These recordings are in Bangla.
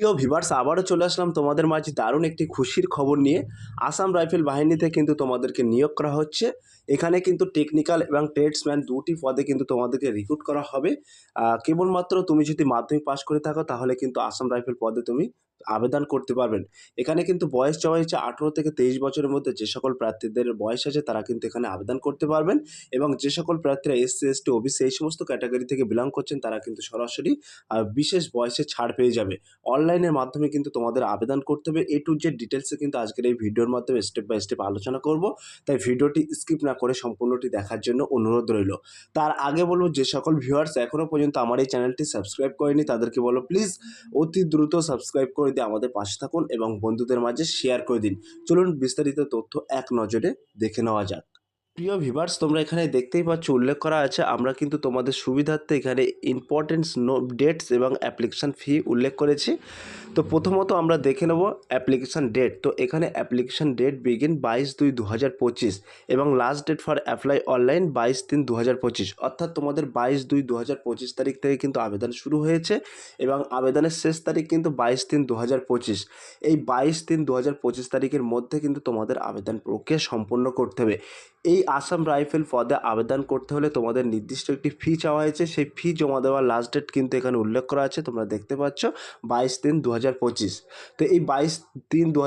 প্রিয় ভিভার্স, আবারও চলে আসলাম তোমাদের মাঝে দারুণ একটি খুশির খবর নিয়ে। আসাম রাইফেল বাহিনীতে কিন্তু তোমাদেরকে নিয়োগ করা হচ্ছে। এখানে কিন্তু টেকনিক্যাল এবং ট্রেডসম্যান দুটি পদে কিন্তু তোমাদেরকে রিক্রুট করা হবে। কেবলমাত্র তুমি যদি মাধ্যমিক পাশ করে থাকো, তাহলে কিন্তু আসাম রাইফেল পদে তুমি আবেদন করতে পারবেন। এখানে কিন্তু বয়স চাওয়া হয়েছে আঠেরো থেকে তেইশ বছরের মধ্যে। যে সকল প্রার্থীদের বয়স আছে, তারা কিন্তু এখানে আবেদন করতে পারবেন এবং যে সকল প্রার্থীরা এসসি এসটি ওবিসি এই সমস্ত ক্যাটাগরি থেকে বিলং করছেন, তারা কিন্তু সরাসরি বিশেষ বয়সে ছাড় পেয়ে যাবে। অনলাইনের মাধ্যমে কিন্তু তোমাদের আবেদন করতে হবে। এ টু জেড ডিটেলসে কিন্তু আজকের এই ভিডিওর মাধ্যমে স্টেপ বাই স্টেপ আলোচনা করব। তাই ভিডিওটি স্কিপ না করে সম্পূর্ণটি দেখার জন্য অনুরোধ রইল। তার আগে বলব, যে সকল ভিউয়ার্স এখনও পর্যন্ত আমার এই চ্যানেলটি সাবস্ক্রাইব করেনি, তাদেরকে বলো প্লিজ অতি দ্রুত সাবস্ক্রাইব করে। দিয়ে আমাদের পাশে থাকুন এবং বন্ধুদের মাঝে শেয়ার করে দিন। চলুন বিস্তারিত তথ্য এক নজরে দেখে নেওয়া যাক। প্রিয় ভিভার্স তোমরা এখানে দেখতেই পাচ্ছ, উল্লেখ করা আছে, আমরা কিন্তু তোমাদের সুবিধার্থে এখানে ইম্পর্টেন্স নো ডেটস এবং অ্যাপ্লিকেশান ফি উল্লেখ করেছি। তো প্রথমত আমরা দেখে নেব অ্যাপ্লিকেশান ডেট তো এখানে অ্যাপ্লিকেশান ডেট বিগিন বাইশ দুই দু এবং last date for apply online বাইশ তিন দু অর্থাৎ তোমাদের বাইশ দুই দু তারিখ থেকে কিন্তু আবেদন শুরু হয়েছে এবং আবেদনের শেষ তারিখ কিন্তু বাইশ তিন দু এই বাইশ তিন দু তারিখের মধ্যে কিন্তু তোমাদের আবেদন প্রক্রিয়া সম্পন্ন করতে হবে। এই আসাম রাইফেল পদে আবেদন করতে হলে তোমাদের নির্দিষ্ট একটি ফি চাওয়া হয়েছে। সেই ফি জমা দেওয়ার লাস্ট ডেট কিন্তু এখানে উল্লেখ করা আছে, তোমরা দেখতে পাচ্ছ, বাইশ তিন দু তো এই বাইশ তিন দু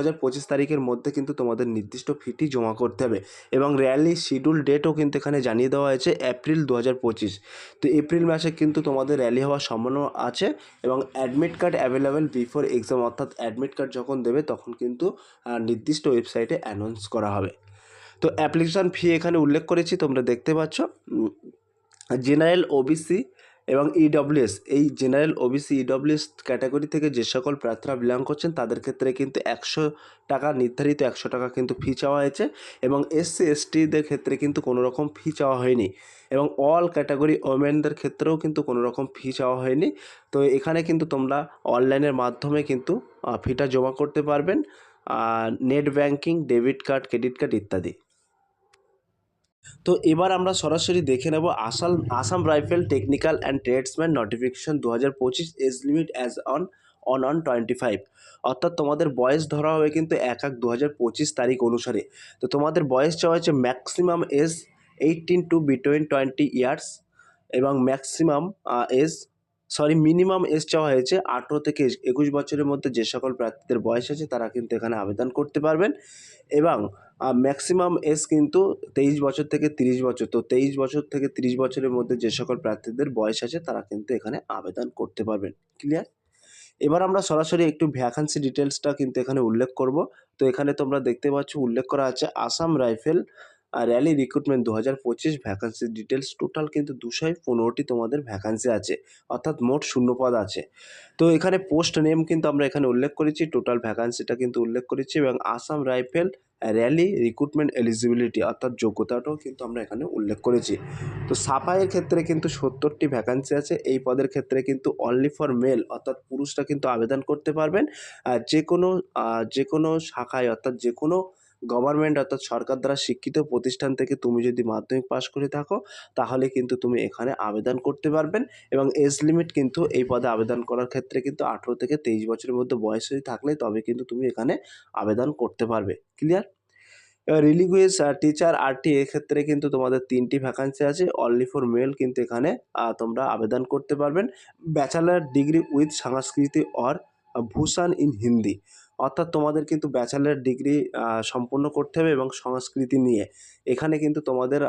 তারিখের মধ্যে কিন্তু তোমাদের নির্দিষ্ট ফিটি জমা করতে হবে এবং র্যালি শিডিউল ডেটও কিন্তু এখানে জানিয়ে দেওয়া হয়েছে এপ্রিল দু হাজার পঁচিশ। তো এপ্রিল মাসে কিন্তু তোমাদের র্যালি হওয়ার সম্ভাবনা আছে এবং admit card available before exam অর্থাৎ অ্যাডমিট কার্ড যখন দেবে তখন কিন্তু নির্দিষ্ট ওয়েবসাইটে অ্যানাউন্স করা হবে। তো অ্যাপ্লিকেশান ফি এখানে উল্লেখ করেছি, তোমরা দেখতে পাচ্ছ। জেনারেল ওবিসি এবং ইডব্লিউএস এই জেনারেল ওবিসি ইডব্লিউএস ক্যাটাগরি থেকে যে সকল প্রার্থীরা বিলং করছেন, তাদের ক্ষেত্রে কিন্তু একশো টাকা, নির্ধারিত একশো টাকা কিন্তু ফি চাওয়া হয়েছে এবং এসসি এসটিদের ক্ষেত্রে কিন্তু কোনো রকম ফি চাওয়া হয়নি এবং অল ক্যাটাগরি ওমেনদের ক্ষেত্রেও কিন্তু কোনো রকম ফি চাওয়া হয়নি। তো এখানে কিন্তু তোমরা অনলাইনের মাধ্যমে কিন্তু ফিটা জমা করতে পারবেন net banking debit card credit card ইত্যাদি। তো এবার আমরা সরাসরি দেখে নেব Assam Assam rifle technical and tradesman notification দু হাজার পঁচিশ age limit as on on on twenty five. অর্থাৎ তোমাদের বয়স ধরা হবে কিন্তু এক এক দু হাজার পঁচিশ তারিখ অনুসারে। তো তোমাদের বয়স চাওয়া হচ্ছে maximum age eighteen to between twenty years এবং maximum age sorry, minimum age চাওয়া হয়েছে আঠেরো থেকে একুশ বছরের মধ্যে যে সকল প্রার্থীদের বয়স আছে, তারা কিন্তু এখানে আবেদন করতে পারবেন। এবং ম্যাক্সিমাম এজ কিন্তু তেইশ বছর থেকে তিরিশ বছর। তো তেইশ বছর থেকে তিরিশ বছরের মধ্যে যে সকল প্রার্থীদের বয়স আছে, তারা কিন্তু এখানে আবেদন করতে পারবেন। ক্লিয়ার এবার আমরা সরাসরি একটু ভ্যাকান্সি ডিটেলসটা কিন্তু এখানে উল্লেখ করব। তো এখানে তোমরা দেখতে পাচ্ছ, উল্লেখ করা আছে আসাম রাইফেল র্যালি রিক্রুটমেন্ট দু হাজার পঁচিশ ভ্যাকান্সি ডিটেলস টোটাল কিন্তু দুশো পনেরোটি তোমাদের ভ্যাকান্সি আছে, অর্থাৎ মোট শূন্যপদ আছে। তো এখানে পোস্ট নেম কিন্তু আমরা এখানে উল্লেখ করেছি টোটাল ভ্যাকান্সিটা কিন্তু উল্লেখ করেছি এবং Assam rifle rally recruitment eligibility অর্থাৎ যোগ্যতাটাও কিন্তু আমরা এখানে উল্লেখ করেছি। তো সাফাইয়ের ক্ষেত্রে কিন্তু সত্তরটি ভ্যাকান্সি আছে, এই পদের ক্ষেত্রে কিন্তু অনলি ফর মেল অর্থাৎ পুরুষরা কিন্তু আবেদন করতে পারবেন। আর যে কোনো যে কোনো শাখায় অর্থাৎ যে কোনো গভর্নমেন্ট অর্থাৎ সরকার দ্বারা শিক্ষিত প্রতিষ্ঠান থেকে তুমি যদি মাধ্যমিক পাশ করে থাকো, তাহলে কিন্তু তুমি এখানে আবেদন করতে পারবেন এবং এজ লিমিট কিন্তু এই পদে আবেদন করার ক্ষেত্রে কিন্তু আঠেরো থেকে তেইশ বছরের মধ্যে বয়স হয়ে থাকলে তবে কিন্তু তুমি এখানে আবেদন করতে পারবে। ক্লিয়ার রিলিগুয়েস টিচার আরটি এক্ষেত্রে কিন্তু তোমাদের তিনটি ভ্যাকান্সি আছে। অনলি ফর মেল কিন্তু এখানে তোমরা আবেদন করতে পারবেন। ব্যাচেলার ডিগ্রি উইথ সংস্কৃতি অর ভূষণ ইন হিন্দি অর্থাৎ তোমাদের কিন্তু ব্যাচেলার ডিগ্রি সম্পূর্ণ করতে হবে এবং সংস্কৃতি নিয়ে। এখানে কিন্তু তোমাদের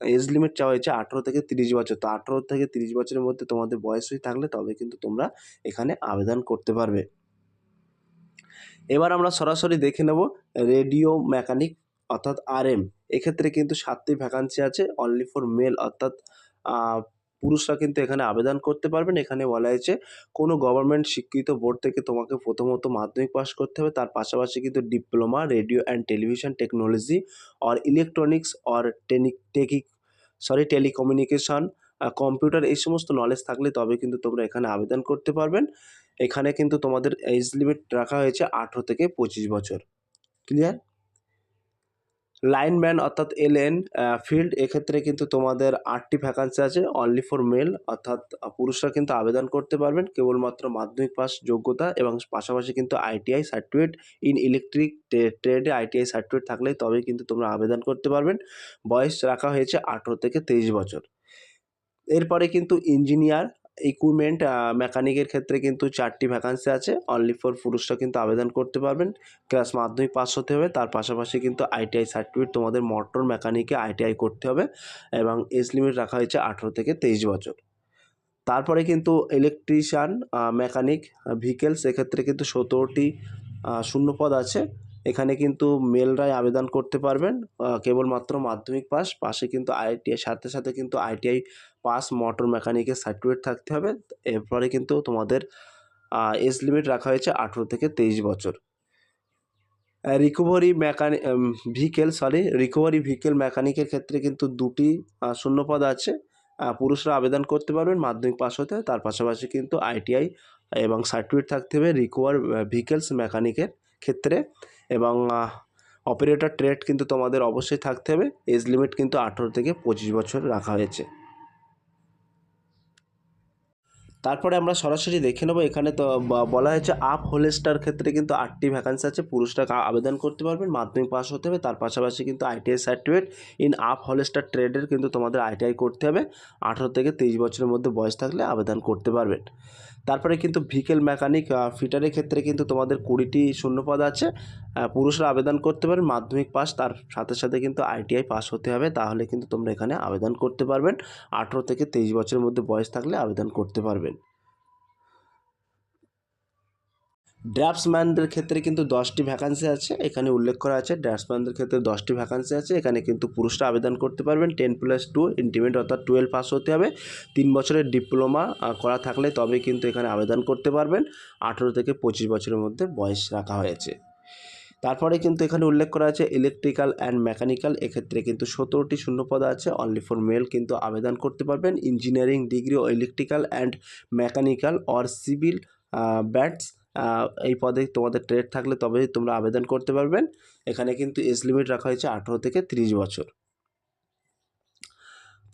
এজ লিমিট চাওয়া হয়েছে আঠেরো থেকে তিরিশ বছর। তো আঠেরো থেকে তিরিশ বছরের মধ্যে তোমাদের বয়স হয়ে থাকলে তবে কিন্তু তোমরা এখানে আবেদন করতে পারবে। এবার আমরা সরাসরি দেখে নেব রেডিও মেকানিক অর্থাৎ আর এম এক্ষেত্রে কিন্তু সাতটি ভ্যাকান্সি আছে অনলি ফর মেল অর্থাৎ পুরুষরা কিন্তু এখানে আবেদন করতে পারবেন। এখানে বলা হয়েছে, কোনো গভর্নমেন্ট স্বীকৃত বোর্ড থেকে তোমাকে প্রথমত মাধ্যমিক পাস করতে হবে। তার পাশাপাশি কিন্তু diploma radio and television technology or electronics or tannic টেকিক সরি টেলিকমিউনিকেশন কম্পিউটার এই সমস্ত নলেজ থাকলে তবে কিন্তু তোমরা এখানে আবেদন করতে পারবেন। এখানে কিন্তু তোমাদের এজ লিমিট রাখা হয়েছে আঠেরো থেকে পঁচিশ বছর। ক্লিয়ার লাইনম্যান অর্থাৎ এলএন ফিল্ড, এক্ষেত্রে কিন্তু তোমাদের আটটি ভ্যাকান্সি আছে অনলি ফর মেল অর্থাৎ পুরুষরা কিন্তু আবেদন করতে পারবেন, কেবলমাত্র মাধ্যমিক পাস যোগ্যতা এবং পাশাপাশি কিন্তু আইটিআই সার্টিফিকেট ইন ইলেকট্রিক ট্রেডে আইটিআই সার্টিফিকেট থাকলেই তবেই কিন্তু তোমরা আবেদন করতে পারবেন। বয়স রাখা হয়েছে আঠেরো থেকে তেইশ বছর। এরপরে কিন্তু ইঞ্জিনিয়ার ইকুইপমেন্ট মেকানিকের ক্ষেত্রে কিন্তু চারটি ভ্যাকান্সি আছে। অনলি ফর পুরুষরা কিন্তু আবেদন করতে পারবেন। ক্লাস মাধ্যমিক পাস হতে হবে। তার পাশাপাশি কিন্তু আইটিআই সার্টিফিকেট তোমাদের মোটর মেকানিকে আইটিআই করতে হবে এবং এজ লিমিট রাখা হয়েছে আঠেরো থেকে তেইশ বছর। তারপরে কিন্তু ইলেকট্রিশিয়ান মেকানিক ভেহিকেল এক্ষেত্রে কিন্তু সতেরোটি শূন্যপদ আছে। এখানে কিন্তু মেলরাই আবেদন করতে পারবেন। কেবলমাত্র মাধ্যমিক পাস পাশে কিন্তু আইটিআই সাথে সাথে কিন্তু আইটিআই পাস মোটর মেকানিকের সার্টিফিকেট থাকতে হবে। এরপরে কিন্তু তোমাদের এজ লিমিট রাখা হয়েছে আঠেরো থেকে তেইশ বছর। Recovery mechanic vehicle sorry recovery vehicle মেকানিকের ক্ষেত্রে কিন্তু দুটি শূন্যপদ আছে। পুরুষরা আবেদন করতে পারবেন, মাধ্যমিক পাস হতে, তার পাশাপাশি কিন্তু আইটিআই এবং সার্টিফিকেট থাকতে হবে রিকভার ভেহিকেলস মেকানিকের ক্ষেত্রে। এবং অপারেটর ট্রেড কিন্তু তোমাদের অবশ্যই থাকতে হবে। এজ লিমিট কিন্তু আঠেরো থেকে পঁচিশ বছর রাখা হয়েছে। তারপরে আমরা সরাসরি দেখে নেব, এখানে তো বলা হয়েছে আপ হোলেস্টার ক্ষেত্রে কিন্তু আটটি ভ্যাকান্সি আছে, পুরুষরা আবেদন করতে পারবেন, মাধ্যমিক পাস হতে হবে, তার পাশাপাশি কিন্তু ITI certificate in upholsterer ট্রেডের কিন্তু তোমাদের আইটিআই করতে হবে, আঠেরো থেকে তেইশ বছরের মধ্যে বয়স থাকলে আবেদন করতে পারবেন। তারপরে কিন্তু ভিকেল মেকানিক ফিটারের ক্ষেত্রে কিন্তু তোমাদের কুড়িটি শূন্যপদ আছে। পুরুষরা আবেদন করতে পারেন মাধ্যমিক পাস তার সাথে সাথে কিন্তু আইটিআই পাস হতে হবে। তাহলে কিন্তু তোমরা এখানে আবেদন করতে পারবেন। আঠেরো থেকে তেইশ বছরের মধ্যে বয়স থাকলে আবেদন করতে পারবেন। ড্রাফটসম্যানদের ক্ষেত্রে কিন্তু দশটি ভ্যাকান্সি আছে, এখানে উল্লেখ করা আছে ড্রাফটসম্যানদের ক্ষেত্রে দশটি ভ্যাকান্সি আছে, এখানে কিন্তু পুরুষরা আবেদন করতে পারবেন টেন প্লাস টু ইন্টিমেট অর্থাৎ টুয়েলভ পাস হতে হবে, তিন বছরের ডিপ্লোমা করা থাকলে তবে কিন্তু এখানে আবেদন করতে পারবেন, আঠেরো থেকে পঁচিশ বছরের মধ্যে বয়স রাখা হয়েছে। তারপরে কিন্তু এখানে উল্লেখ করা আছে ইলেকট্রিক্যাল অ্যান্ড মেকানিক্যাল এক্ষেত্রে কিন্তু সতেরোটি শূন্যপদ আছে অনলি ফর মেল কিন্তু আবেদন করতে পারবেন engineering degree O electrical and mechanical or civil bats এই পদে তোমাদের ট্রেড থাকলে তবেই তোমরা আবেদন করতে পারবেন। এখানে কিন্তু এজ লিমিট রাখা হয়েছে আঠেরো থেকে তিরিশ বছর।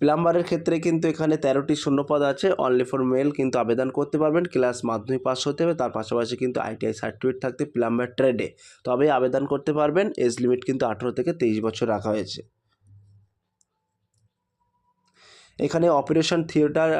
প্লাম্বারের ক্ষেত্রে কিন্তু এখানে তেরোটি শূন্যপদ আছে। অনলি ফর মেল কিন্তু আবেদন করতে পারবেন। ক্লাস মাধ্যমিক পাস হতে হবে। তার পাশাপাশি কিন্তু আইটিআই সার্টিফিকেট থাকতে প্লাম্বার ট্রেডে তবেই আবেদন করতে পারবেন। এজ লিমিট কিন্তু আঠেরো থেকে তেইশ বছর রাখা হয়েছে। এখানে অপারেশন থিয়েটার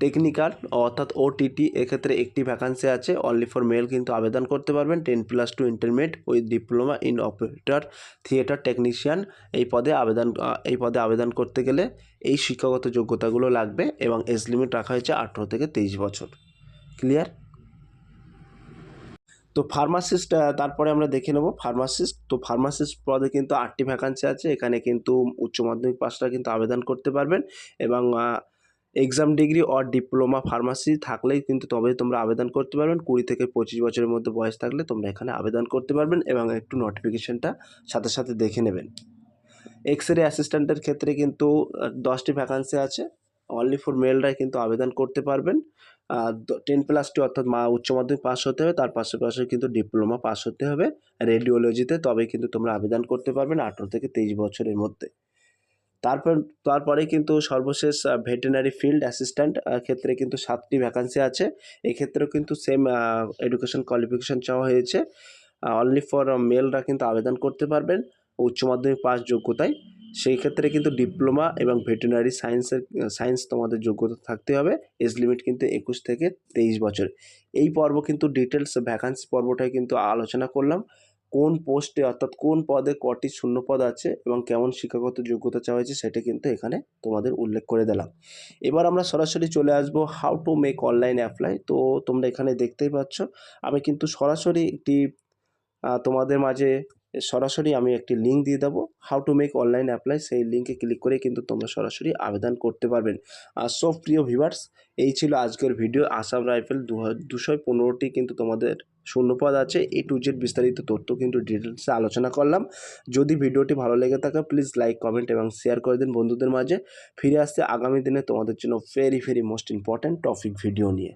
টেকনিক্যাল অর্থাৎ ওটিটি এক্ষেত্রে একটি ভ্যাকান্সি আছে। অনলি ফর মেল কিন্তু আবেদন করতে পারবেন। Ten plus two intermediate with diploma in operator theatre technician এই পদে আবেদন এই পদে আবেদন করতে গেলে এই শিক্ষাগত যোগ্যতাগুলো লাগবে এবং এজ লিমিট রাখা হয়েছে আঠেরো থেকে তেইশ বছর। ক্লিয়ার তো ফার্মাসিস্ট তারপরে আমরা দেখে নেব ফার্মাসিস্ট তো ফার্মাসিস্ট পদে কিন্তু আটটি ভ্যাকান্সি আছে। এখানে কিন্তু উচ্চ মাধ্যমিক পাসটা কিন্তু আবেদন করতে পারবেন এবং exam degree or diploma pharmacy থাকলেই কিন্তু তবেই তোমরা আবেদন করতে পারবেন। কুড়ি থেকে পঁচিশ বছরের মধ্যে বয়স থাকলে তোমরা এখানে আবেদন করতে পারবেন এবং একটু নোটিফিকেশনটা সাথে সাথে দেখে নেবেন। এক্স রে অ্যাসিস্ট্যান্টের ক্ষেত্রে কিন্তু দশটি ভ্যাকান্সি আছে। অনলি ফর মেলরাই কিন্তু আবেদন করতে পারবেন। টেন প্লাস টু অর্থাৎ মা উচ্চ মাধ্যমিক পাস হতে হবে, তার পাশাপাশি কিন্তু ডিপ্লোমা পাস হতে হবে। রেডিওলজিতে তবে কিন্তু তোমরা আবেদন করতে পারবেন আঠেরো থেকে তেইশ বছরের মধ্যে। তারপর, তারপরে কিন্তু সর্বশেষ ভেটেনারি ফিল্ড অ্যাসিস্ট্যান্ট ক্ষেত্রে কিন্তু সাতটি ভ্যাকান্সি আছে। এক্ষেত্রেও কিন্তু সেম এডুকেশন কোয়ালিফিকেশন চাওয়া হয়েছে। অনলি ফর মেলরা কিন্তু আবেদন করতে পারবেন। উচ্চ মাধ্যমিক পাস যোগ্যতায়। সেই ক্ষেত্রে কিন্তু ডিপ্লোমা এবং ভেটেনারি সায়েন্সের, সায়েন্স তোমাদের যোগ্যতা থাকতে হবে। এজ লিমিট কিন্তু একুশ থেকে তেইশ বছর। এই পর্ব কিন্তু ডিটেলস ভ্যাকান্সি পর্বটাই কিন্তু আলোচনা করলাম। কোন পোস্টে অর্থাৎ কোন পদে কটি শূন্য পদ আছে এবং কেমন শিক্ষাগত যোগ্যতা চাওয়া হয়েছে সেটা কিন্তু এখানে তোমাদের উল্লেখ করে দিলাম। এবার আমরা সরাসরি চলে আসব how to make online apply তো তোমরা এখানে দেখতেই পাচ্ছ, আমি কিন্তু সরাসরি একটি তোমাদের মাঝে সরাসরি আমি একটি লিঙ্ক দিয়ে দেবো। How to make online apply সেই লিঙ্কে ক্লিক করে কিন্তু তোমরা সরাসরি আবেদন করতে পারবেন। আর সব প্রিয় ভিভার্স এই ছিল আজকের ভিডিও আসাম রাইফেল দুশো পনেরোটি কিন্তু তোমাদের শূন্যপদ আছে। এ টু জেড বিস্তারিত তথ্য কিন্তু ডিটেলসে আলোচনা করলাম। যদি ভিডিওটি ভালো লেগে থাকে প্লিজ লাইক কমেন্ট এবং শেয়ার করে দিন বন্ধুদের মাঝে। ফিরে আসতে আগামী দিনে তোমাদের জন্য very very most important topic video নিয়ে।